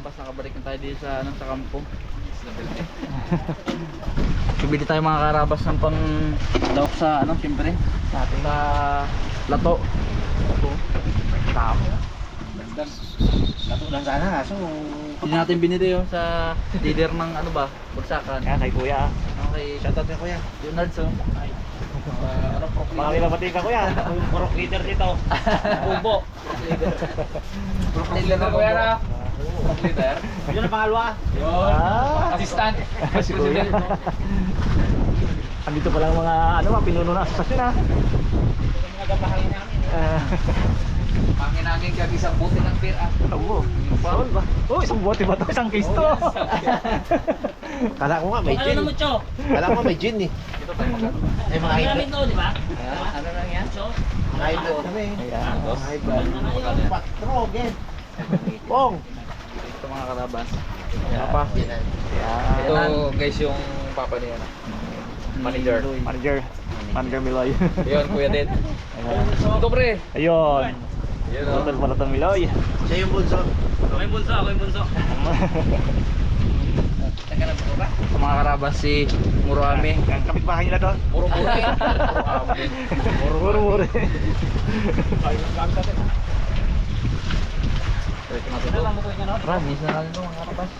karabas, nakabalik na tayo dito sa, ano, sa kampo. Bibili tayo mga karabas ng pang lawak sa ano, siyempre, sa ating sa lato. Tama. Lato lang sana kaso Hindi natin binili yun sa leader ng ano ba, Bursakan. Kaya kay kuya. Okay, shoutout kay kuya. Leonard so. Ay. Uh, ano, Mga limabating ka kuya. Kurok leader dito. Bumbo. Leader na kuya na. Leader. Yun ang pangalawa. Yun. Ah. Assistant. si kuya. Andito pa lang mga ano mga pinuno na asosasyon ah. Mga gabahay namin. Ah, Pangin namin kag isang buti ng beer ah. Abo. Paul ba? Oh, isang bote ba to? Isang case to. Kala ko nga may Ano gin. naman, Cho? Kala ko nga may gin eh. Dito tayo mag Ay mga Ano namin blood. to, di ba? Ano lang yan? Cho? Mga blood kami. Ayan. Mga. Ano Patro, gen. Pong. Mga karabas. Ayan. Papa. Ayan. Ito, guys yung papa niya na. Manager. Manager. Manager Miloy. Yun, kuya din. Ayan. Ito pre. Ayun. Yun Total pala itong Miloy. Siya yung bunso. Ako yung bunso, ako yung bunso. Ito mga karabas si Murami. Ang kapitbahay nila to. Muro-muro. Muro-muro. Ito na ito. Promise na natin ito mga karabas.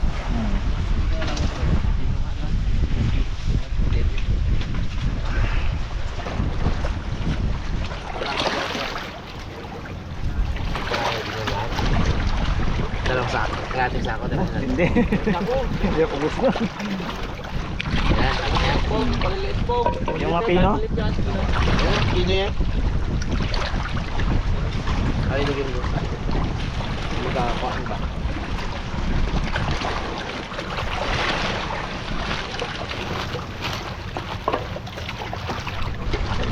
Dalawang sako. Kalating sako. Hindi. Hindi ako gusto. Yung mga pino. Kino yan? Ay, lagyan mo. Magkakakuhaan ba?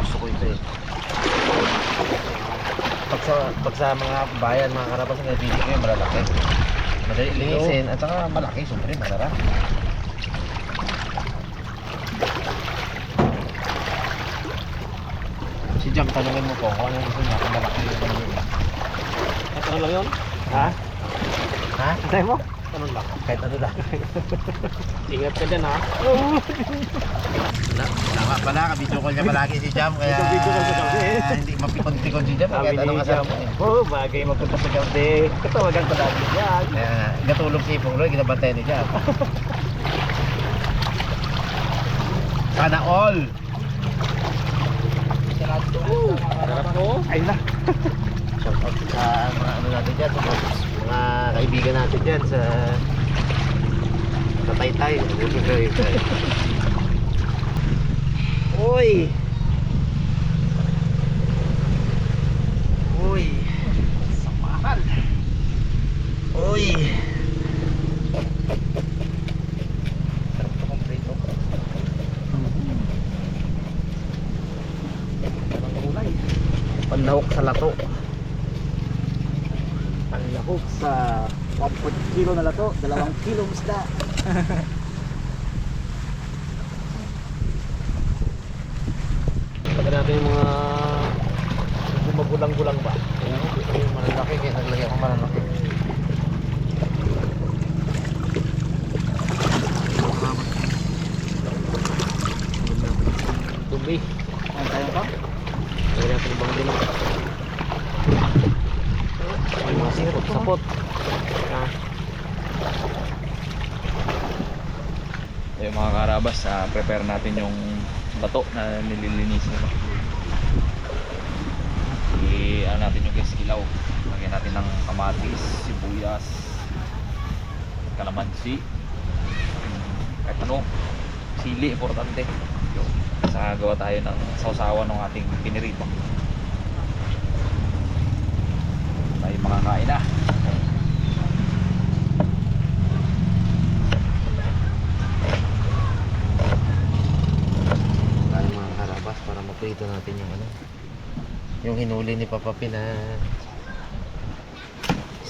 Gusto ko ito eh. Pag sa, pag sa mga bayan, mga karapas, nabili ko yung malalaki. Madali linisin at saka malaki, siyempre, masarap. Si Jam, tanungin mo po kung ano gusto niya, kung malaki yung ano niya. Ito lang yun. Ha? Ha? Antay mo? Ano lang? Kahit ano lang. Ingat ka dyan ha. Wala, Tama pala, kabidyo ko niya palagi si Jam, kaya Kabidyo ko hindi mapikon-pikon si Jam, Sabi kahit anong ni kasama Jam, niya. oh, bagay magpunta sa gabi. Katawagan ko lagi yan. Kaya nga, natulog si Ipong Roy, ginabantay ni Jam. Sana all! Ay na. Sa mga ano natin dyan, sa mga, kaibigan natin dyan sa sa Taytay. Uy! Samahan! Uy! Panlahok sa lato. Panlahok sa 1 kilo na lato, dalawang kilo isda. Pagka natin yung mga gumagulang-gulang ba? Ayan, ko yung malalaki, kaya naglagay ako malalaki. Tubi. Ano tayo pa? Lagyan natin ibang din. May mga sipot, sapot. Ah, Yung mga karabas, ah, prepare natin yung bato na nililinis nila. I, ano natin yung guys. Lagyan natin ng kamatis, sibuyas, kalamansi, kahit ano, sili, importante. Sa gawa tayo ng sausawan ng ating pinirito. Tayo makakain na. natin yung ano yung hinuli ni Papa Pin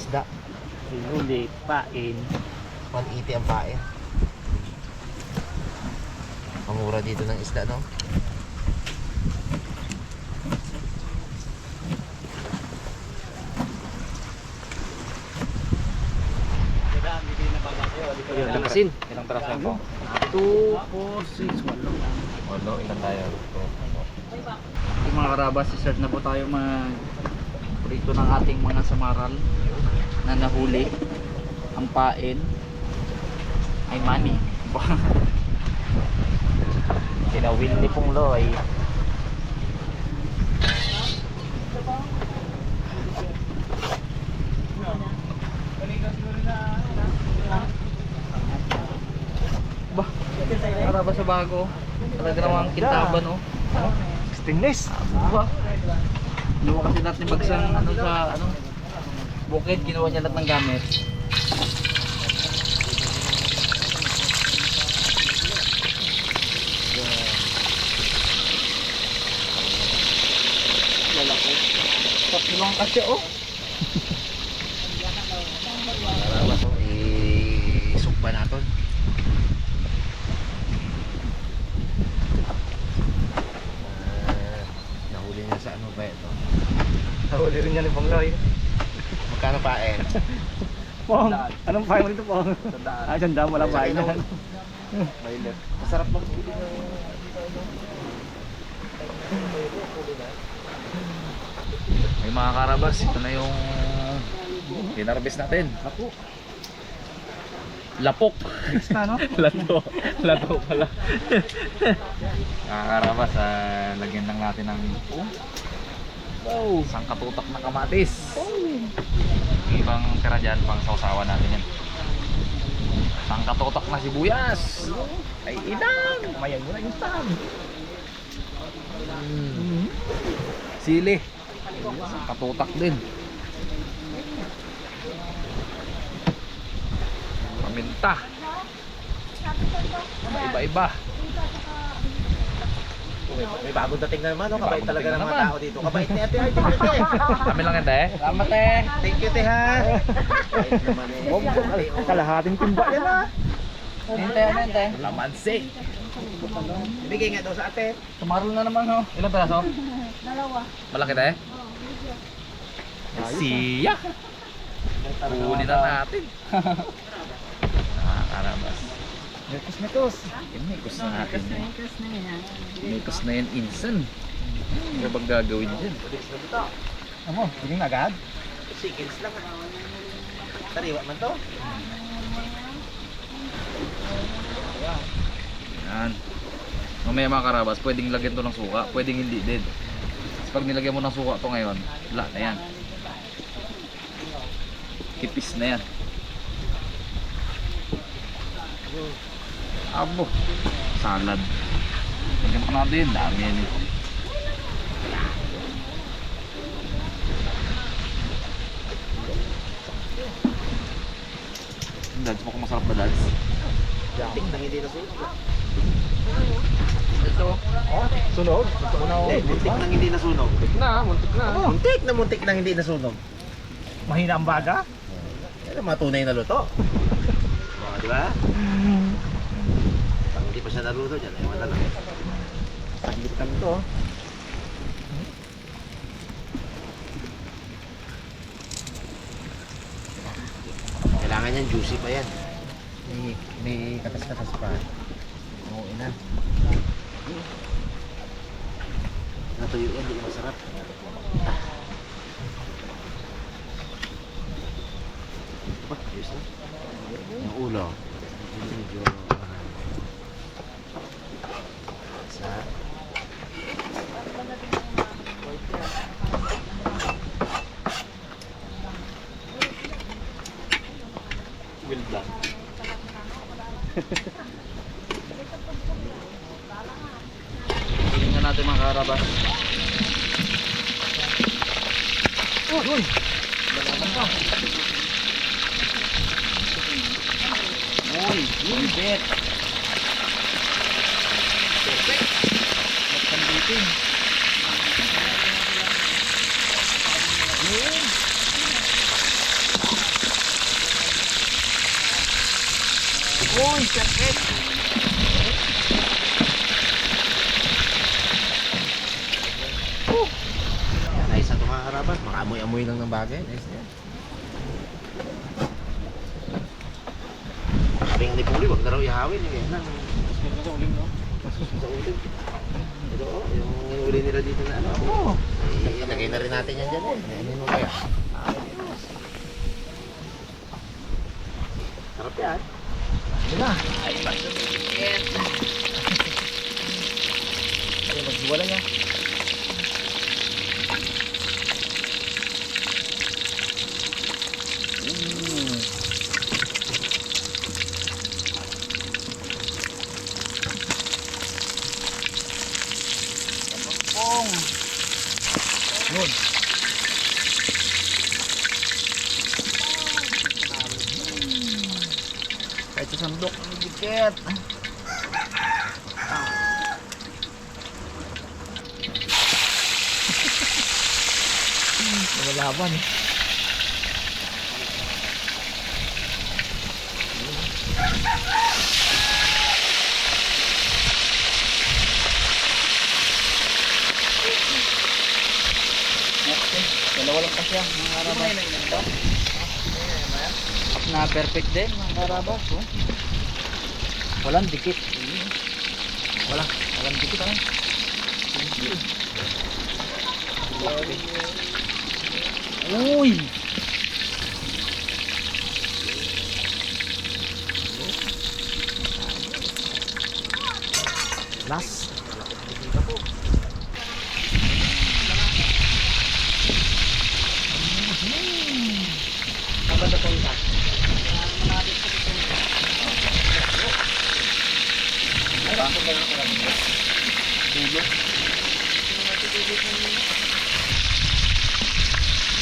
isda. Hinuli pain. 180 ang pain. Ang dito ng isda no? Ilang asin? Ilang perasan po? 2, 4, 6, 8 Walo, ilan tayo? 2, mga karabas, start na po tayo mag prito ng ating mga samaral na nahuli. Ang pain ay money. Kinawin ni Pong Loy. Ba, karabas sa bago. Talaga namang kintaban oh. Stainless. Ba? Luwa kasi natin bagsang ano sa ano bukid, kinuha niya lahat ng gamit. Lalaki. Tatlo lang kasi oh. Karabas oh, isugba natin. Ah, nahuli niya sa ano ba ito? Nahuli rin niya ni Pong Loy. Magkano paen? Pong, anong pahay mo dito Pong? Ah, sandaan wala pahay Sa yan. Violet. Masarap bang huli ng May mga karabas, ito na yung hinarbis natin. Ako. Lapok. Mix na no? Lato. Lato pala. mga karabas, ah, lagyan lang natin ng oh, Wow. isang katutak na kamatis. Yung ibang tira dyan, pang sausawan natin yan. Isang katutak na sibuyas. Ay inang! Mayan mo na yung tam. Sili. Isang katutak din. Paminta. Iba-iba. May, may bagong dating na naman, no? Kabait bagong talaga dating ng na mga naman. tao dito. Kabait ni Ate te. Kami lang eh. Salamat eh. Thank you, te, ha. Kabait naman eh. Kalahating timba yan ah. Hintay, ano hintay? Lamansi. Ibigay nga daw sa ate. Tumaral na naman oh. Ilang peraso? Malaki tayo? Siya! Kunin na natin. Nakakarabas. Metos metos. Imikos na natin. Imikos na yan insan. Ano bang gagawin dyan? Amo, tingin agad. Seconds lang. Sariwa man to. Yan. Mamaya mga karabas, pwedeng lagyan to ng suka, pwedeng hindi din. Kasi pag nilagyan mo ng suka to ngayon, wala na yan. Kipis na yan. Abo. Salad. Lagyan pa natin, dami yan eh. Dads mo kung masarap na dads. Tik nang hindi nasunog. Ito. Sunog. Eh, muntik nang hindi nasunog. Muntik na, muntik na. Muntik na muntik nang hindi nasunog. Mahina ang baga. Yan ang mga tunay na luto. Oh, di ba? Hindi pa siya naluto dyan, ewan na lang. Saglit lang to. Kailangan yan, juicy pa yan. May, may katas-katas pa. Oo, ina. Natuyo yan, di masarap. Ba, ayos na. Yung ulo. Medyo... natin mga karabas. Uy! Uy! Pa. Uy! Uy! Bet! Perfect! Magkanditin. Yun! Uy! Perfect! Yan, ayos na karabas. Makamoy-amoy lang ng bagay. Ayos na. Sabi ni Puli, wag na raw ihawin. Eh. Na, sa uling, no? Sa uling. Ito, oh, yung uli nila dito na ano. Oo. Eh, ilagay na rin natin yan dyan eh. Ano mo kaya? Sarap yan. Yun na. Ay, pasubigit. Ay, maghiwala niya. Mm. Pong. Yun. Kahit sa sandok, ang dikit. Lumalaban. Okay. Dalawa lang pa siya, mga karabas. Na perfect din, mga karabas. Oh. Walang dikit. Wala, walang dikit. Ano? Uy! Last.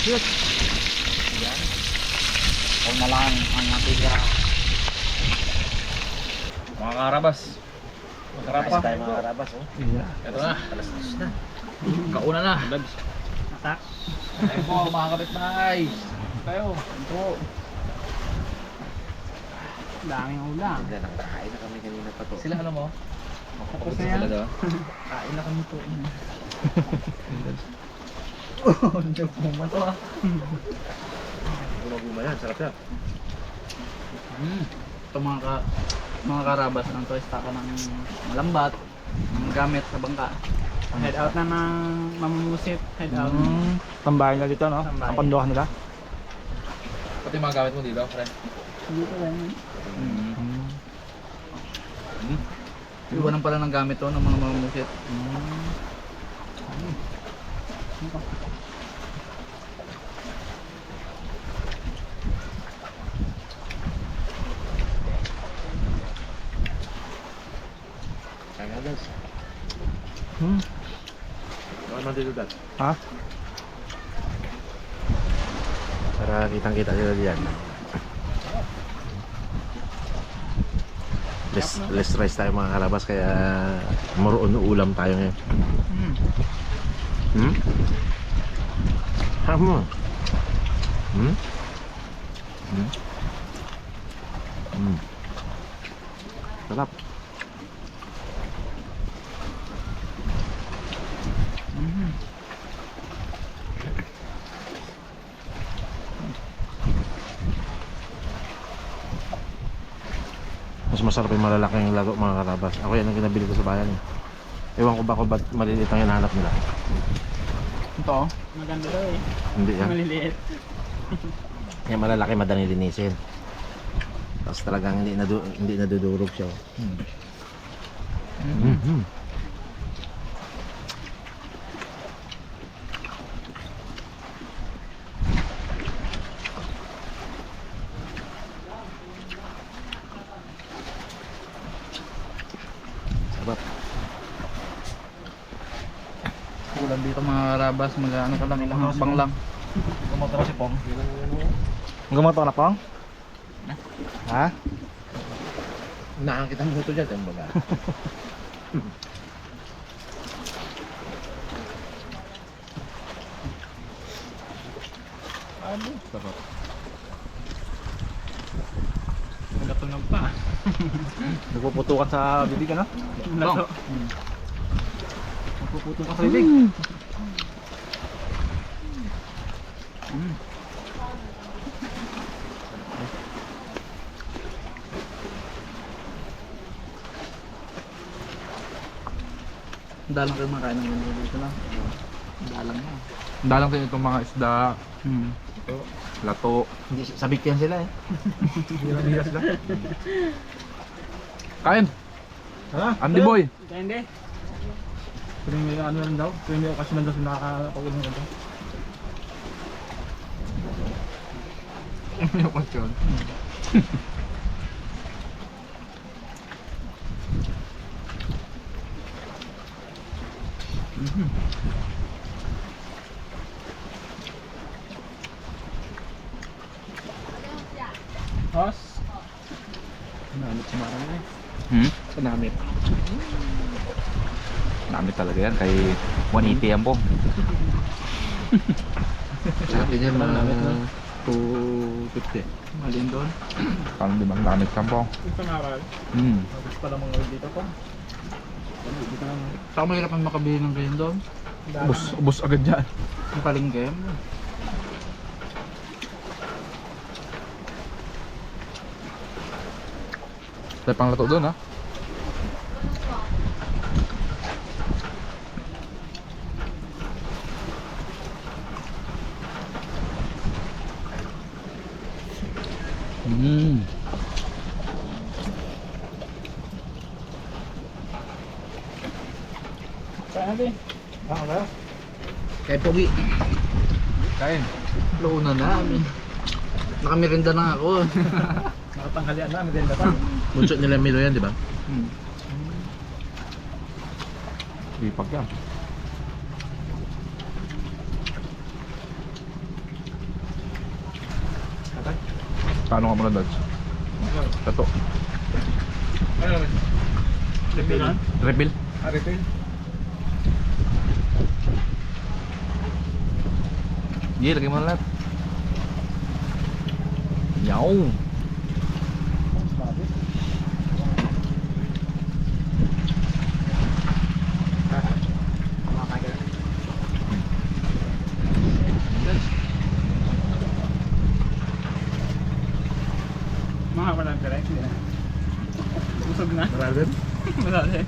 Ikaw na lang ang natitira. Mga karabas. Masarap pa. Tayo mga karabas. Oh. Ito na. Alas 10 na. Kauna na. Atak. Ayun po mga kapitbahay. Kayo. Ito. Daming ulam. Hindi na, nakakain na kami kanina pa to. Sila ano mo? Tapos na Sila yan. Kain na kami to. Hindi po man to ah. Gumaguma yan, sarap yan. Hmm. Ito mga, ka, mga karabas ng to istaka ng malambat ng gamit sa bangka. Head out na ng mamumusit. Head out. Mm. Tambahay na dito, no? Tambahay. Ang panduhan nila. Pati mga gamit mo dito, friend. Dito lang. Mm. Iwanan pala ng gamit to ng mga mamusit. Kaya nga guys. Hmm. Ano naman dito dad? Ha? Para kitang kita nila diyan. Less, less rice tayo mga karabas kaya maroon ulam tayo ngayon. Mm. Hmm? Harap mo. Hmm? Hmm? Hmm. Sarap. Masarap yung malalaking lago mga karabas. Ako yan ang kinabili ko sa bayan. Eh. Ewan ko ba kung ba't maliliit ang hinahanap nila. Ito. Maganda daw eh. Hindi yan. Maliliit. Yung malalaki madaling linisin. Tapos talagang hindi, nadu hindi nadudurog siya. oh. Mm. Mm-hmm. Sarap. Ulam dito mga mag ano ka lang, mga hakbang lang. Gumoto si Pong. Gumoto na Pong? Ha? Nakakita mo ito dyan, tembaga. Ano? Sarap. Nagatunog pa. Nagpuputukan sa bibig ano? Lato. Nagpuputukan sa bibig. Mm. Dalang kayo makain ng ganito dito lang. Dalang na. Dalang kayo itong mga isda. Hmm. Lato. Hindi, sabik yan sila eh. Hira-hira sila. Kain! Ha? Andy boy! Kain de. Tuwing may ano lang daw, tuwing may okasyon lang daw sa nakakapag-ulang daw. Yung question. Hos. Namit si Mara eh. Hmm? Sa namit. Dami talaga yan, kay 180 yan po. Sabi niya namit no? 250. Malin doon. Parang limang gamit yan po. Ito naral. Hmm. Mabis pala mga dito ko. Ano, dito na lang. Saka mahirap ang makabili ng ganyan doon. Ubus, ubus agad yan. Ang palengke. Tayo pang lato doon ha. Hmm. Saan natin? Ah, wala. Kaya pogi. Kain. Luna na. amin. Nakamirinda na ako. Nakatanghalian na, maganda pa. Bunso nila Milo yan, di ba? hmm. Ipag yan. Paano ka muna, Dodge? Lato. Ano naman? Refill? Refill? Ah, refill? Iya, lagay mo na lahat. Yaw! Mabis. Kumakain ka na. Mga walang direct na. Busog na. Maralin? Wala na eh.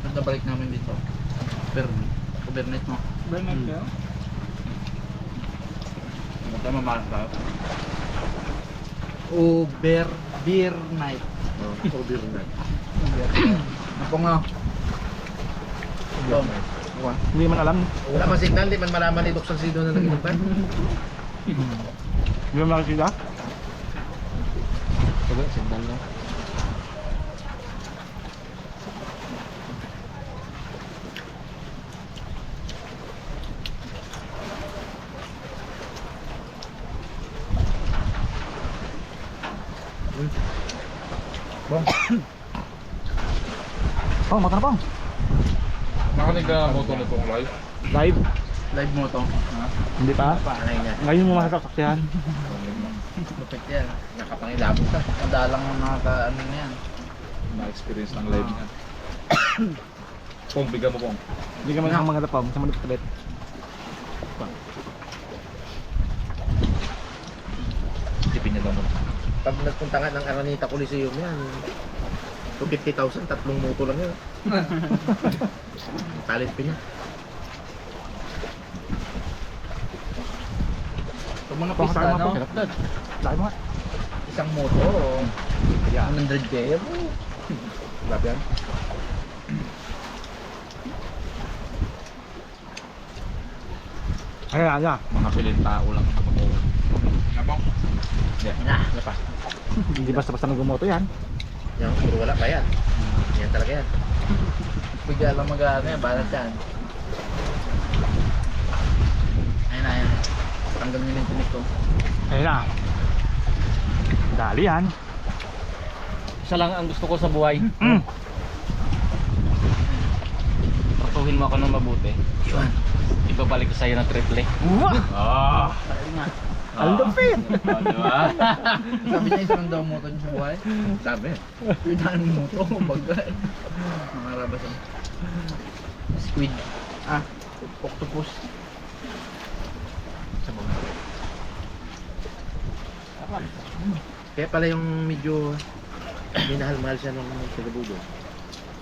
Ganda balik namin dito. Per Kubernet mo. Bernard kayo? Ganda mamalas tayo. Uber Beer Night. Oo, oh, beer na. Ako nga. Tom. Hindi man alam. Wala man signal, di man malaman ni Dok Salcido na nag-inom pa. Hindi mo makikita? Wala, signal na. Mata na pang. Nakanig ka mo ito nitong live. Live? Live mo to. Hindi pa. Panay niya. Ngayon mo makakasaksihan. Lupit yan. Nakapangilabot ka. Madalang nakaka ano na yan. Na-experience ng live niya. Pong, bigyan mo pong. Hindi ka man ang mga lapam. Sa manipit ulit. Tipin niya daw mo. Pag nagpunta nga ng Aranita Coliseum yan, 250,000, tatlong moto lang yun. Talent pa niya. Pag mga pista, no? Laki mo nga. Isang moto, o 100 kaya mo. Grabe yan. Ay, ay, ay. Mga pilin tao lang ang tumutuwa. Nga pong? Na, ano pa? Hindi basta-basta nagbumoto yan. Yan, puro wala pa yan. Yan talaga yan. Bigla lang mag-ano yan, balat yan. Ayun na, ayun. Tanggal nyo yung tinik ko. Ayun na. Dali yan. Isa lang ang gusto ko sa buhay. Mm. Tratuhin mo ako ng mabuti. Ibabalik ko sa'yo ng triple. Wah! Ah! Ayun nga. Ang lupit! Oh, di ba? Sabi niya isang daw moto niya sa buhay. Dami. Yung daan moto, bagay. Mga rabas ang squid. Ah, octopus. Kaya pala yung medyo minahal-mahal siya nung tagabudo.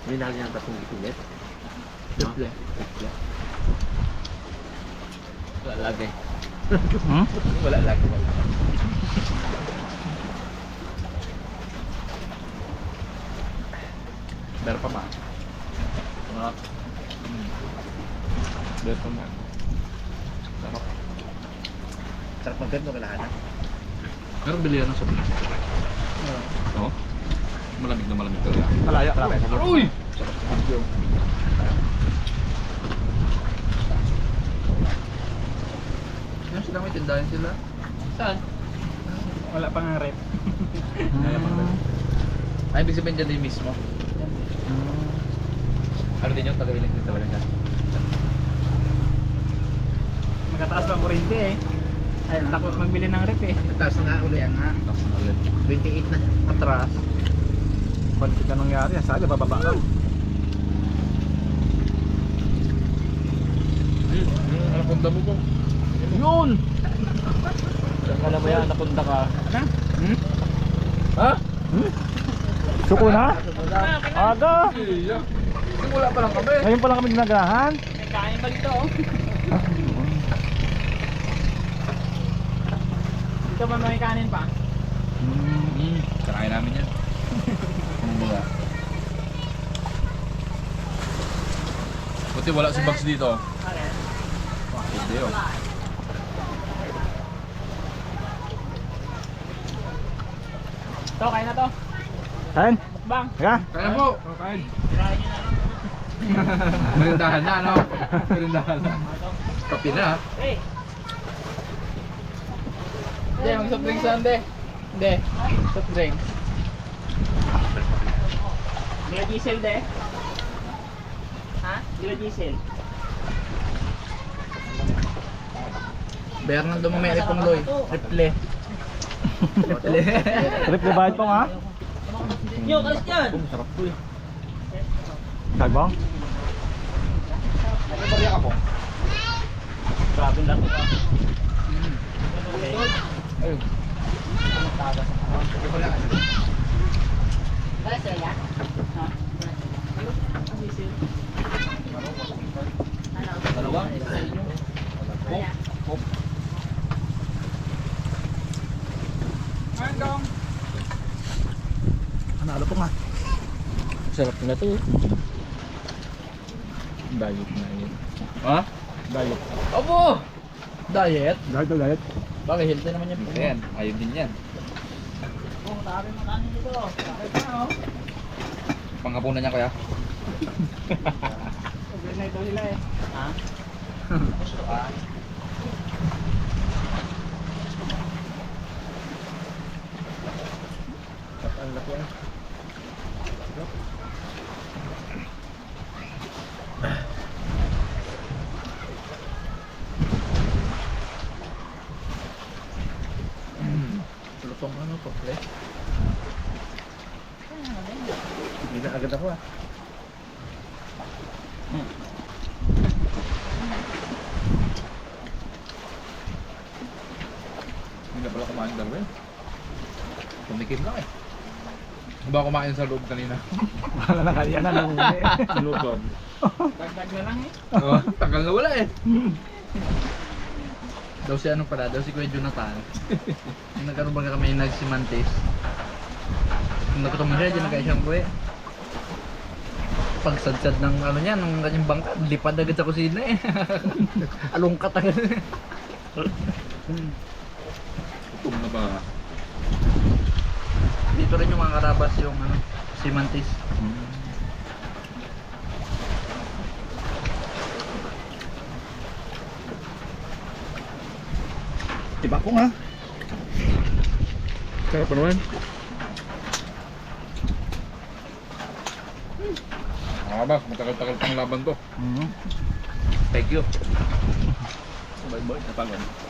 Minahal niya ang tatlong itulit. Triple. Wala lagi. Hmm? Wala lagi. Meron pa ba? Sarap. Meron pa ba? Sarap. Sarap magganto kailangan. Pero bili yan ng sobrang. Oo. Malamig na malamig talaga. Malaya, malaya. Uy! Yan sila may tindahan sila. Saan? Wala pang ang rep. Ay, ibig sabihin dyan din mismo. Ano din yung tagailig din talaga? Magkataas pa ang kurente eh. Ay, takot magbili ng rep eh. Taas na nga uli. Kaya nga, Tapos na ulit. 28 na. atras. Pantik na nangyari. Sabi, bababa ka. Hmm, ano punta mo po? Yun! Saan ka na ba yan? Napunta ka? Ano? Hmm? Ha? Suko na? Aga! Simula pa lang kami. Ngayon pa lang kami ginagahan. Dito ba may kanin pa? Hmm. Kanain namin yan. Ano ba? Buti wala si Bugs dito. Hindi oh. To, kain na to. Kain? Bang. Teka. Kaya po. Kain. Merindahan na, ano? Merindahan na. Kapi na. Hindi, mag soft drinks saan, de? Hindi. Soft drinks. Dila diesel de. Ha? Dila diesel. Bernardo mo may ipong loy. Triple. Triple. Trip na bayad po nga. Yo, kalis yan! Sarap po eh. Sagbang? Ano ba ka po? Grabe lang. Ayun. Dalawa? Ano po nga? Sarap na to. Diet na yun. Ha? Diet. Opo! Diet? Diet na diet. Bakit healthy naman yan? Hindi yan. Ayun din yan. Panghapunan niya kaya? Sobrang na ito sila eh. Ha? Ang laki eh. Lutong ano to, pre? Hindi na agad ako ah. Hindi na pala kumain dalawa yun. Tumikim lang eh. Ano ba kumain sa loob kanina? Wala na kaya na nung uli. Loob. Dagdag na lang eh. Oh, tagal na wala eh. Daw si ano pala, daw si Kuya Jonathan. Nagkaroon ba kami nagsimantis? Nung nagkatong siya, dyan nagkaya siyang kuya. Pagsadsad ng ano niya, ng kanyang bangka, lipad agad sa kusina eh. Alungkat agad. Tum na ba? Dito rin yung mga karabas yung ano, si Mantis. Diba ko nga? Sarap pa naman. Ah, bas, matagal-tagal pang laban to. Mm. Thank you. Bye-bye, napagod.